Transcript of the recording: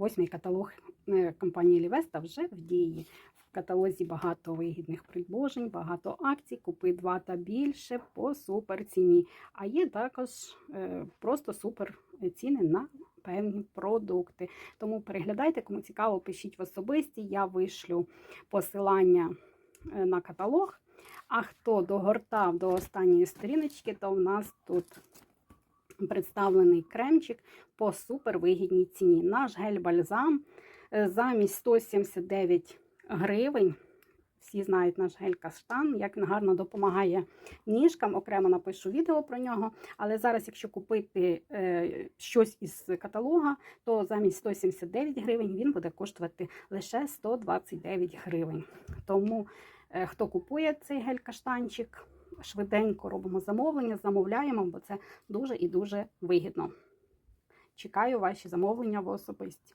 Восьмий каталог е, компанії Лівеста вже в дії. В каталозі багато вигідних предложень, багато акцій. Купи два та більше по супер ціні. А є також е, просто супер ціни на певні продукти. Тому переглядайте, кому цікаво, пишіть в особисті. Я вишлю посилання е, на каталог. А хто догортав до останньої сторіночки, то в нас тут представлений кремчик по супервигідній ціні. Наш гель-бальзам е, замість 179 гривень. Всі знають наш гель-каштан, як він гарно допомагає ніжкам. Окремо напишу відео про нього. Але зараз, якщо купити е, щось із каталога, то замість 179 гривень він буде коштувати лише 129 гривень. Тому, е, хто купує цей гель-каштанчик, швиденько робимо замовлення, замовляємо, бо це дуже і дуже вигідно. Чекаю ваші замовлення в особисті.